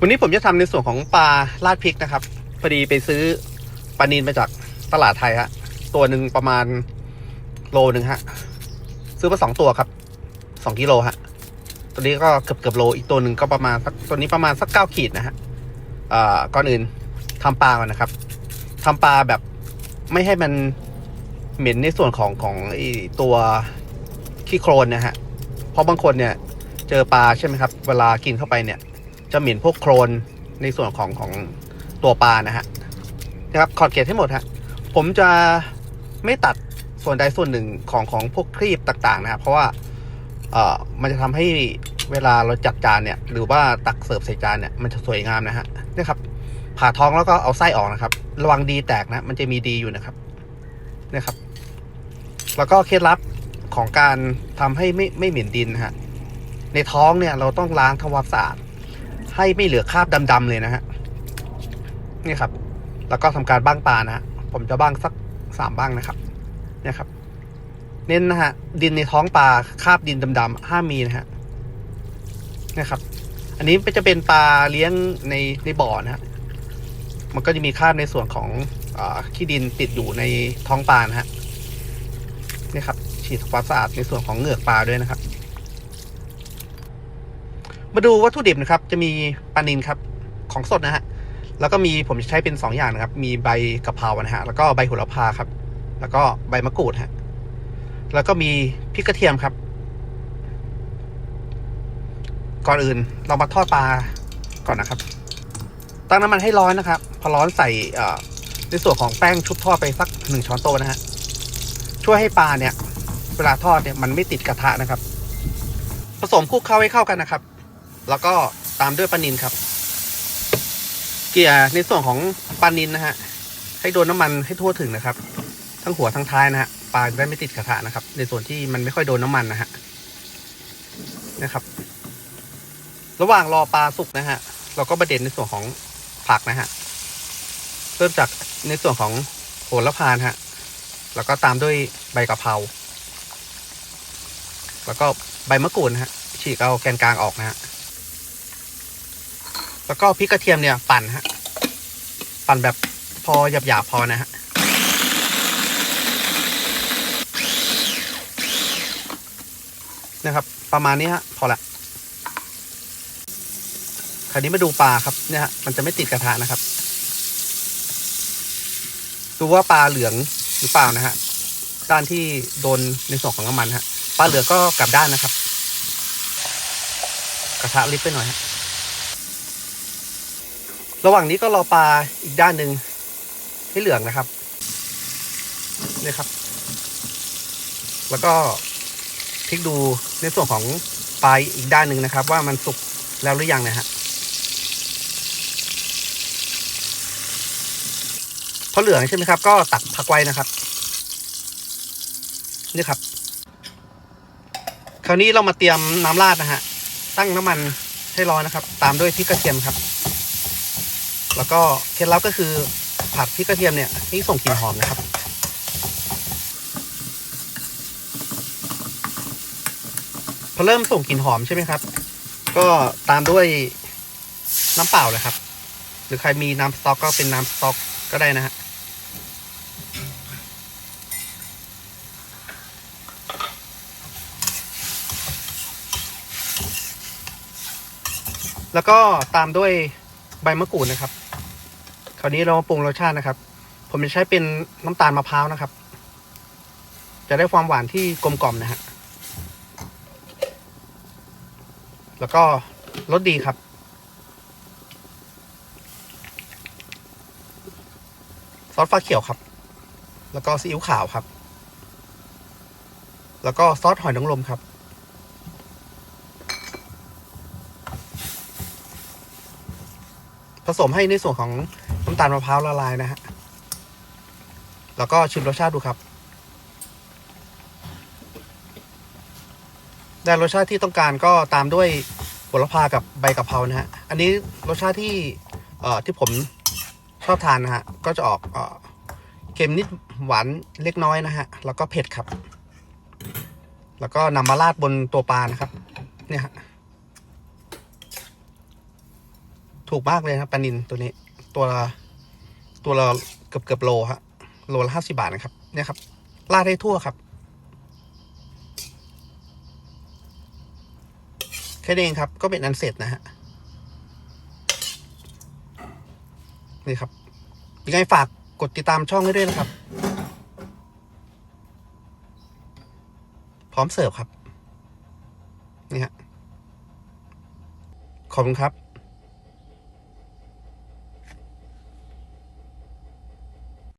วันนี้ผมจะทำในส่วนของปลาลาดพริกนะครับพอดีไปซื้อปลานินมาจากตลาดไทยฮะตัวหนึ่งประมาณโลหนึ่งฮะซื้อมาสองตัวครับสองกิโลฮะตัวนี้ก็เกือบเกือบโลอีกตัวหนึ่งก็ประมาณสักตัวนี้ประมาณสักเก้าขีดนะฮะอ่าก่อนอื่นทำปลาก่อนนะครับทำปลาแบบไม่ให้มันเหม็นในส่วนของของไอตัวขี้โคลนนะฮะเพราะบางคนเนี่ย เจอปลาใช่ไหมครับ เวลากินเข้าไปเนี่ย จะเหม็นพวกโครนในส่วนของของตัวปลานะฮะนะครับขอดเกตให้หมดฮะผมจะไม่ตัดส่วนใดส่วนหนึ่งของของพวกครีบต่างๆนะครับเพราะว่าเอ่อมันจะทำให้เวลาเราจัดจานเนี่ย หรือว่าตักเสิร์ฟใส่จานเนี่ยมันจะสวยงามนะฮะนี่ครับ ผ่าท้องแล้วก็เอาไส้ออกนะครับ ระวังดีแตกนะ มันจะมีดีอยู่นะครับนี่ครับ แล้วก็เคล็ดลับของการทำให้ไม่ไม่เหม็นดินนะฮะในท้องเนี่ยเราต้องล้างทำความสะอาด ให้ไม่เหลือคราบดำๆเลยนะฮะนี่ครับ แล้วก็ทำการบ้างปลานะฮะผมจะบ้างสักสามบ้างนะครับ เนี่ยครับ เน้นนะฮะ ดินในท้องปลาคราบดินดำๆห้ามมีนะฮะเนี่ยครับ อันนี้จะเป็นปลาเลี้ยงในในบ่อนะฮะมันก็จะมีคราบในส่วนของอขี้ดินติดอยู่ในท้องปลานะฮะนี่ครับฉีดความสะอาดในส่วนของเหงือกปลาด้วยนะครับ มาดูวัตถุดิบนะครับ จะมีปลานินครับของสดนะฮะ แล้วก็มีผมใช้เป็นสองอย่างนะครับ มีใบกะเพรานะฮะ แล้วก็ใบโหระพาครับ แล้วก็ใบมะกรูดฮะ แล้วก็มีพริกกระเทียมครับ ก่อนอื่นเรามาทอดปลาก่อนนะครับ ตั้งน้ำมันให้ร้อนนะครับ พอร้อนใส่ในส่วนของแป้งชุบทอดไปสักหนึ่งช้อนโต๊ะนะฮะ ช่วยให้ปลาเนี่ย เวลาทอดเนี่ยมันไม่ติดกระทะนะครับ ผสมคลุกเคล้าให้เข้ากันนะครับ แล้วก็ตามด้วยปลานินครับ เกลี่ยในส่วนของปลานินนะฮะ ให้โดนน้ำมันให้ทั่วถึงนะครับ ทั้งหัวทั้งท้ายนะฮะปลาจะได้ไม่ติดกระทะนะครับ ในส่วนที่มันไม่ค่อยโดนน้ำมันนะฮะนะครับ ระหว่างรอปลาสุกนะฮะ เราก็ประเด็นในส่วนของผักนะฮะเริ่มจากในส่วนของโหระพานะฮะ แล้วก็ตามด้วยใบกะเพรา แล้วก็ใบมะกรูดฮะ ฉีกเอาแกนกลางออกนะฮะ แล้วก็พริกกระเทียมเนี่ยปั่นฮะ ปั่นแบบพอหยาบๆพอนะฮะนะครับ ประมาณนี้ฮะ พอละคราวนี้มาดูปลาครับเนี่ยฮะมันจะไม่ติดกระทะนะครับ ดูว่าปลาเหลืองหรือเปล่านะฮะด้านที่โดนในส่วนของน้ำมันฮะปลาเหลืองก็กลับด้านนะครับ กระทะลิบไปหน่อยฮะ ระหว่างนี้ก็รอปลาอีกด้านหนึ่งให้เหลืองนะครับนี่ครับ แล้วก็พลิกดูในส่วนของปลาอีกด้านหนึ่งนะครับ ว่ามันสุกแล้วหรือยังนะฮะพอเหลืองใช่ไหมครับ ก็ตักพักไว้นะครับนี่ครับ คราวนี้เรามาเตรียมน้ำราดนะฮะตั้งน้ำมันให้ร้อนนะครับ ตามด้วยพริกกระเทียมครับ แล้วก็เคล็ดลับก็คือผัดพริกกระเทียมเนี่ยให้ส่งกลิ่นหอมนะครับ พอเริ่มส่งกลิ่นหอมใช่ไหมครับ ก็ตามด้วยน้ำเปล่าเลยครับ หรือใครมีน้ำสต๊อกก็เป็นน้ำสต๊อกก็ได้นะฮะแล้วก็ตามด้วยใบมะกรูดนะครับ คราวนี้เรามาปรุงรสชาตินะครับ ผมจะใช้เป็นน้ำตาลมะพร้าวนะครับ จะได้ความหวานที่กลมกล่อมนะฮะแล้วก็รสดีครับ ซอสฟ้าเขียวครับ แล้วก็ซีอิ๊วขาวครับ แล้วก็ซอสหอยนางรมครับผสมให้ในส่วนของ น้ำตาลมะพร้าวละลายนะฮะ แล้วก็ชิมรสชาติดูครับ ได้รสชาติที่ต้องการก็ตามด้วยโหระพากับใบกะเพรานะฮะ อันนี้รสชาติที่เอ่อที่ผมชอบทานนะฮะ ก็จะออกเอ่อเค็มนิดหวานเล็กน้อยนะฮะ แล้วก็เผ็ดครับ แล้วก็นำมาราดบนตัวปลานะครับ เนี่ยฮะถูกมากเลยครับปลานินตัวนี้ ตัวละตัวละเกือบเกือบโลฮะโลละห้าสิบาทนะครับ เนี่ยครับราดได้ทั่วครับแค่นี้เองครับ ก็เป็นอันเสร็จนะฮะนี่ครับยังไงฝากกดติดตามช่องให้ด้วยนะครับ พร้อมเสิร์ฟครับ นี่ฮะขอบคุณครับ